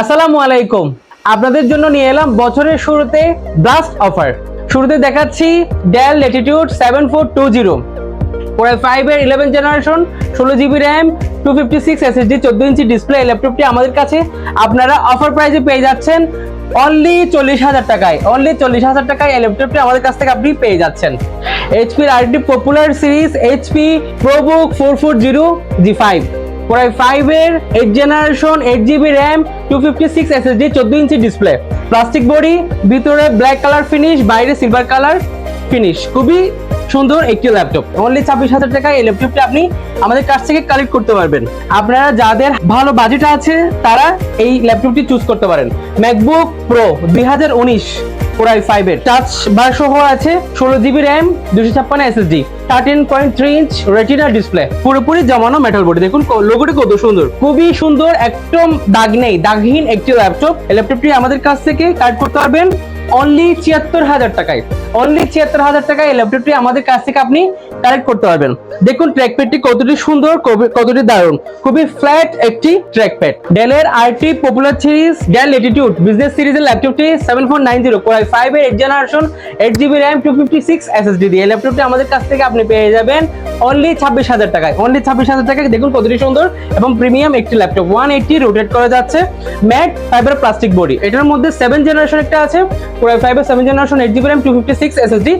আসসালামু আলাইকুম। আপনাদের জন্য নিয়ে এলাম বছরের শুরুতে ব্লাস্ট অফার শুরুতে দেখাচ্ছি Dell Latitude seven four two zero core i five এর ইলেভেন জেনারেশন ষোলো GB RAM two fifty six SSD চোদ্দ ইঞ্চি ডিসপ্লে ল্যাপটপটি আমাদের কাছে। আপনারা অফার প্রাইসে পেয়ে যাচ্ছেন অনলি চল্লিশ হাজার টাকায়। অনলি চল্লিশ হাজার টাকায় এই ল্যাপটপটি আমাদের কাছ থেকে আপনি পেয়ে যাচ্ছেন। এইচপির আরেকটি popular series HP ProBook four four zero G five core i five এর eight generation eight GB RAM two fifty six SSD চোদ্দ ইঞ্চি ডিসপ্লে প্লাস্টিক বডি ভিতরে ব্ল্যাক কালার ফিনিশ বাইরে সিলভার কালার ফিনিশ খুবই সুন্দর একটি ল্যাপটপ অনলি ছাব্বিশ হাজার টাকায় এই ল্যাপটপটি আপনি আমাদের কাছ থেকে কালেক্ট করতে পারবেন। আপনারা যাদের ভালো বাজেট আছে, তারা এই ল্যাপটপটি চুজ করতে পারেন। ম্যাকবুক প্রো দুই হাজার উনিশ কোরাই ফাইভ এর টাচ বার সহ আছে ষোলো জিবি র্যাম দুশো ছাপ্পান্ন SSD thirteen point three inch retina display পুরোপুরি জমানো মেটাল বডি দেখুন লোগোটি কত সুন্দর। খুবই সুন্দর, একদম দাগ নেই, দাগহীন একটি ল্যাপটপ ল্যাপটপটি আমাদের কাছ থেকে কাট করতে পারবেন। অনলি ছিয়াত্তর হাজার টাকায়। অনলি ছিয়াত্তর হাজার টাকায় এই ল্যাপটপটি আমাদের কাছ থেকে আপনি কালেক্ট করতে পারবেন। দেখুন ট্র্যাকপ্যাডটি কতটি সুন্দর কতটি দারুণ। খুবই ফ্ল্যাট একটি ট্র্যাকপ্যাড ডেলের RT popular series Dell Latitude business সিরিজের ল্যাপটপটি seven four nine zero core i five এর eight generation eight GB RAM two fifty six SSD দিয়ে। ল্যাপটপটি আমাদের কাছ থেকে আপনি পেয়ে যাবেন। অনলি ছাব্বিশ হাজার টাকায় অনলি ছাব্বিশ হাজার টাকায় দেখুন কতটি সুন্দর এবং প্রিমিয়াম একটি ল্যাপটপ ওয়ান এইটটি রোটেট করা যাচ্ছে। ম্যাট ফাইবার প্লাস্টিক বডি এটার মধ্যে সেভেন জেনারেশন একটা আছে ফাইভের seven generation eight GB RAM two fifty six SSD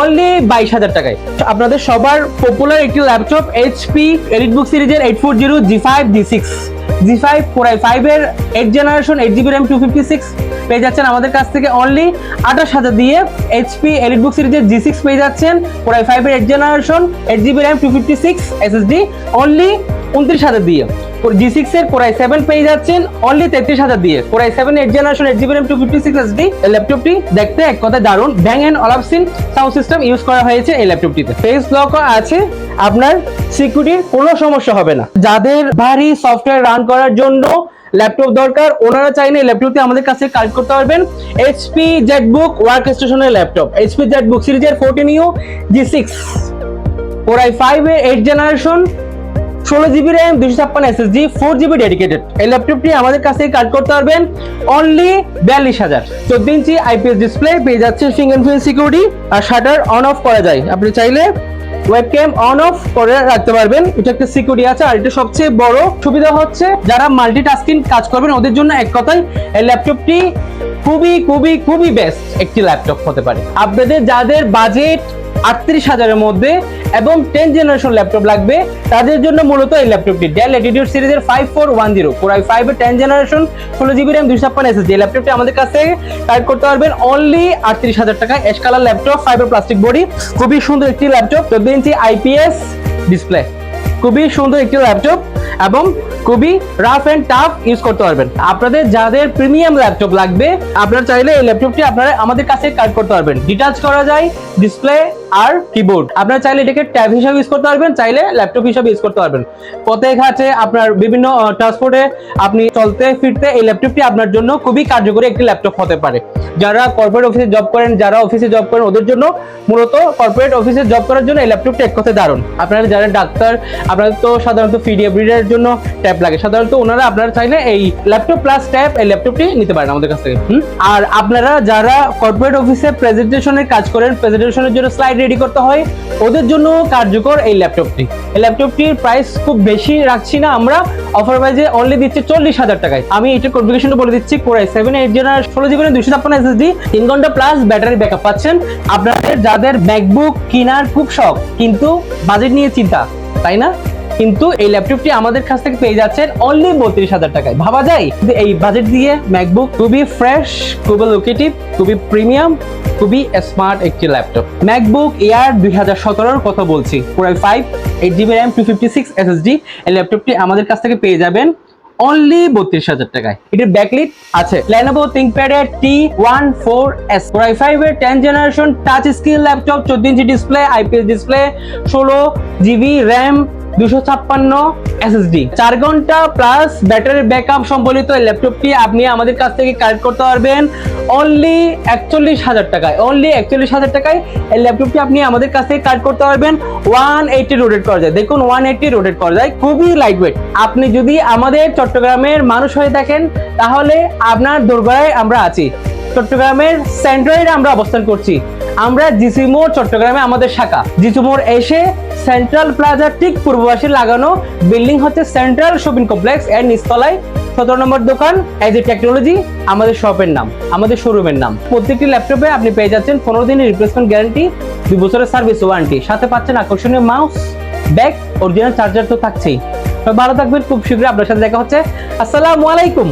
only বাইশ হাজার টাকায়। আপনাদের সবার পপুলার একটি ল্যাপটপ এইচপি এলিটবুক সিরিজের eight four zero G five G six G five core i ফাইভের eight generation eight GB RAM two fifty six পেয়ে যাচ্ছেন আমাদের কাছ থেকে অনলি আঠাশ হাজার দিয়ে এইচপি এলিট বুক সিরিজের জি সিক্স পেয়ে যাচ্ছেন। পুরাই ফাইভের eight generation eight GB RAM two fifty six SSD only উনত্রিশ হাজার দিয়ে। জি সিক্স এর কোরাই সেভেন পেয়ে যাচ্ছেন অনলি তেত্রিশ হাজার দিয়ে। Core i seven eight generation eight GB two fifty six SD ল্যাপটপটি দেখতে এক কথা দারুণ। Bang and Olufsen sound system use করা হয়েছে এই ল্যাপটপটিতে ফেস লকও আছে। আপনার সিকিউরিটির কোনো সমস্যা হবে না। যাদের ভারী সফটওয়্যার রান করার জন্য ল্যাপটপ দরকার, ওনারা চাইলে ল্যাপটপটি আমাদের কাছে কালেক্ট করতে পারবেন। এইচপি জেটবুক ওয়ার্ক স্টেশনের ল্যাপটপ এইচপি জেটবুক সিরিজের fourteen U G six core i five এর এইট জেনারেশন ষোলো জিবি র্যাম দুশো ছাপ্পান্ন এসএসডি ফোর জিবি ডেডিকেটেড এই ল্যাপটপটি আমাদের কাছ কাট করতে পারবেন অনলি বিয়াল্লিশ হাজার। চোদ্দ ইঞ্চি আইপিএস ডিসপ্লে পেয়ে যাচ্ছে ফিঙ্গারপ্রিন্ট সিকিউরিটি আর শাটার অন অফ করা যায়। আপনি চাইলে ওয়েবক্যাম অন অফ করে রাখতে পারবেন। এটা একটা সিকিউরিটি আছে আর এটা সবচেয়ে বড় সুবিধা হচ্ছে যারা মাল্টিটাস্কিং কাজ করবেন, ওদের জন্য এক কথায় এই ল্যাপটপটি খুবই খুবই খুবই বেস্ট একটি ল্যাপটপ হতে পারে। আপনাদের যাদের বাজেট আটত্রিশ হাজারের মধ্যে এবং টেন জেনারেশন ল্যাপটপ লাগবে। তাদের জন্য মূলত এই ল্যাপটপটি ডেল অ্যাটিটিউড সিরিজের five four one zero core i five এর টেন জেনারেশন ষোলো জিবি র্যাম দুশো ছাপ্পান্ন এসএসডি ল্যাপটপটি আমাদের কাছে কালেক্ট করতে পারবেন অনলি আটত্রিশ হাজার টাকা ash colour laptop fibre plastic body খুবই সুন্দর একটি ল্যাপটপ চোদ্দ ইঞ্চি আইপিএস ডিসপ্লে খুবই সুন্দর একটি ল্যাপটপ এবং খুবই রাফ অ্যান্ড টাফ ইউজ করতে পারবেন। আপনাদের যাদের প্রিমিয়াম ল্যাপটপ লাগবে, আপনারা চাইলে এই ল্যাপটপটি আপনারা আমাদের কাছে কাট করতে পারবেন। ডিটাচ করা যায় ডিসপ্লে আর কিবোর্ড আপনারা চাইলে এটাকে ট্যাব হিসাবে ইউজ করতে পারবেন, চাইলে ল্যাপটপ হিসাবে ইউজ করতে পারবেন। পথে ঘাটে আপনার বিভিন্ন ট্রান্সপোর্টে আপনি চলতে, ফিরতে এই ল্যাপটপটি আপনার জন্য খুবই কার্যকরী একটি ল্যাপটপ হতে পারে। যারা কর্পোরেট অফিসে জব করেন, যারা অফিসে জব করেন, ওদের জন্য মূলত কর্পোরেট অফিসে জব করার জন্য এই ল্যাপটপটি এক কথায় দারুণ। আপনারা যারা ডাক্তার আপনাদের তো সাধারণত পিডিএফ রিডারের জন্য ট্যাব লাগে। সাধারণত ওনারা আপনারা চাইলে এই ল্যাপটপ প্লাস ট্যাব এই ল্যাপটপটি নিতে পারেন আমাদের কাছ থেকে? আর আপনারা যারা কর্পোরেট অফিসে প্রেজেন্টেশনের কাজ করেন প্রেজেন্টেশনের জন্য স্লাইড রেডি করতে হয়। ওদের জন্য কার্যকর এই ল্যাপটপটি। এই ল্যাপটপটির প্রাইস খুব বেশি রাখছি না আমরা। অফার প্রাইজে অনলি দিচ্ছি চল্লিশ হাজার টাকায়। আমি এটার কনফিগেশনটা বলে দিচ্ছি কোরাই সেভেন এইট জেনার ষোলো জিবি দুশো ছাপ্পান্ন এসএসডি তিন ঘণ্টা প্লাস ব্যাটারি ব্যাক আপ পাচ্ছেন। আপনাদের যাদের ম্যাকবুক কেনার খুব শখ, কিন্তু বাজেট নিয়ে চিন্তা, তাই না? কিন্তু এই ল্যাপটপটি আমাদের কাছ থেকে পেয়ে যাচ্ছেন অনলি বত্রিশ হাজার টাকায়। ভাবা যায় এই বাজেট দিয়ে ম্যাকবুক খুবই ফ্রেশ খুবই লোকেটিভ খুবই প্রিমিয়াম খুবই স্মার্ট একটি ল্যাপটপ ম্যাকবুক এয়ার দুই হাজার সতেরোর কথা বলছি। Core i five eight GB RAM two fifty six SSD এই ল্যাপটপটি আমাদের কাছ থেকে পেয়ে যাবেন অনলি বত্রিশ হাজার টাকায়। এটির ব্যাকলিট আছে লেনোভো থিঙ্কপ্যাড এর T one four S core i five এর ten generation touch screen laptop চোদ্দ ইঞ্চি ডিসপ্লে আইপিএস ডিসপ্লে ষোলো জিবি র্যাম দুশো ছাপ্পান্ন এসএসডি চার ঘণ্টা প্লাস ব্যাটারি ব্যাকআপ সম্বলিত ল্যাপটপটি আপনি আমাদের কাছ থেকে কালেক্ট করতে পারবেন অনলি একচল্লিশ হাজার টাকায়। অনলি একচল্লিশ হাজার টাকায় এই ল্যাপটপটি আপনি আমাদের কাছ থেকে কালেক্ট করতে পারবেন ওয়ান এইটি রোটেট করা যায়। দেখুন ওয়ান এইটি রোটেট করা যায়, খুবই লাইট ওয়েট আপনি যদি আমাদের চট্টগ্রামের মানুষ হয়ে থাকেন, তাহলে আপনার দোরগোড়ায় আমরা আছি। চট্টগ্রামের সেন্ট্রালে আমরা অবস্থান করছি। আমরা জিসি মোড়, চট্টগ্রামে আমাদের শাখা। জিসি মোড় এসে সেন্ট্রাল প্লাজার ঠিক পূর্ব লাগানো বিল্ডিং হচ্ছে সেন্ট্রাল শপিং কমপ্লেক্স এর নিচতলায়। সতেরো নম্বর দোকান এজ এ টেকনোলজি আমাদের শপের নাম, আমাদের শোরুমের নাম। প্রত্যেকটি ল্যাপটপে আপনি পেয়ে যাচ্ছেন পনেরো দিনের রিপ্লেসমেন্ট গ্যারান্টি দুই বছরের সার্ভিস ওয়ারেন্টি সাথে পাচ্ছেন আকর্ষণীয় মাউস ব্যাগ অরিজিনাল চার্জার তো থাকছেই। ভালো থাকবেন, খুব শীঘ্রই আপনার সাথে দেখা হচ্ছে। আসসালামু আলাইকুম।